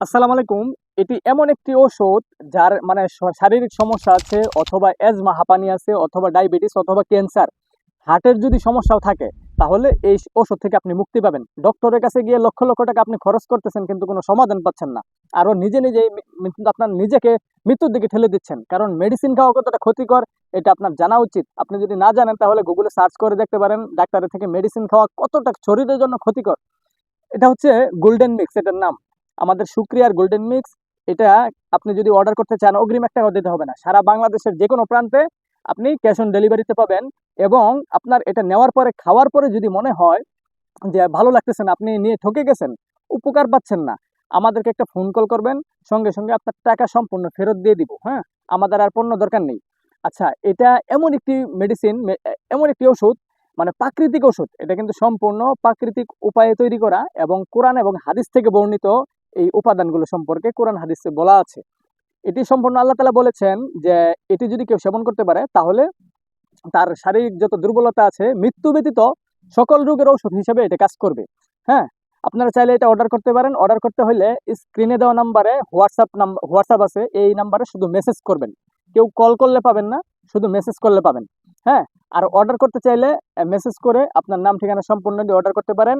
আসসালামু আলাইকুম। এটি এমন একটি ওষুধ যার মানে শারীরিক সমস্যা আছে অথবা এজমা, হাঁপানি আছে অথবা ডায়াবেটিস অথবা ক্যান্সার। হার্টের যদি সমস্যাও থাকে, তাহলে এই ওষুধ থেকে আপনি মুক্তি পাবেন। ডক্টরের কাছে গিয়ে লক্ষ লক্ষ টাকা আপনি খরচ করতেছেন কিন্তু কোনো সমাধান পাচ্ছেন না। আরও নিজে নিজেই মি- আপনার নিজেকে মৃত্যুর দিকে ঠেলে দিচ্ছেন। কারণ মেডিসিন খাওয়া কতটা ক্ষতিকর, এটা আপনার জানা উচিত। আপনি যদি না জানেন, তাহলে গুগলে সার্চ করে দেখতে পারেন, ডাক্তারের থেকে মেডিসিন খাওয়া কতটা শরীরের জন্য ক্ষতিকর। এটা হচ্ছে গোল্ডেন মিক্স এটার নাম। আমাদের সুক্রিয়ার গোল্ডেন মিক্স এটা আপনি যদি অর্ডার করতে চান, অগ্রিম এক টাকাও দিতে হবে না। সারা বাংলাদেশের যে কোনো প্রান্তে আপনি ক্যাশ অন ডেলিভারিতে পাবেন এবং আপনার এটা নেওয়ার পরে, খাওয়ার পরে যদি মনে হয় যে ভালো লাগতেছে না, আপনি নিয়ে ঠকে গেছেন, উপকার পাচ্ছেন না, আমাদেরকে একটা ফোন কল করবেন, সঙ্গে সঙ্গে আপনার টাকা সম্পূর্ণ ফেরত দিয়ে দিব হ্যাঁ? আমাদের আর পণ্য দরকার নেই। আচ্ছা এটা এমন একটি মেডিসিন এমন একটি ওষুধ মানে প্রাকৃতিক ওষুধ, এটা কিন্তু সম্পূর্ণ প্রাকৃতিক উপায়ে তৈরি করা এবং কোরআন এবং হাদিস থেকে বর্ণিত এই উপাদানগুলো সম্পর্কে কোরআন হাদিসে বলা আছে। এটি সম্পূর্ণ আল্লাহ তালা বলেছেন যে, এটি যদি কেউ সেবন করতে পারে, তাহলে তার শারীরিক যত দুর্বলতা আছে, মৃত্যু ব্যতীত সকল রোগের ঔষধ হিসেবে এটা কাজ করবে। হ্যাঁ আপনারা চাইলে এটা অর্ডার করতে পারেন। অর্ডার করতে হলে স্ক্রিনে দেওয়া নাম্বারে হোয়াটসঅ্যাপ নাম্বার হোয়াটসঅ্যাপ আছে। এই নাম্বারে শুধু মেসেজ করবেন। কেউ কল করলে পাবেন না, শুধু মেসেজ করলে পাবেন। হ্যাঁ আর অর্ডার করতে চাইলে মেসেজ করে আপনার নাম, ঠিকানা সম্পূর্ণ দিয়ে অর্ডার করতে পারেন।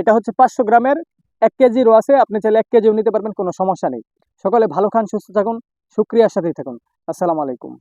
এটা হচ্ছে পাঁচশো গ্রামের এক কেজিরও আছে, আপনি চাইলে এক কেজিও নিতে পারবেন, কোনো সমস্যা নেই। সকলে ভালো খান, সুস্থ থাকুন, সুক্রিয়ার সাথেই থাকুন। আসসালামু আলাইকুম।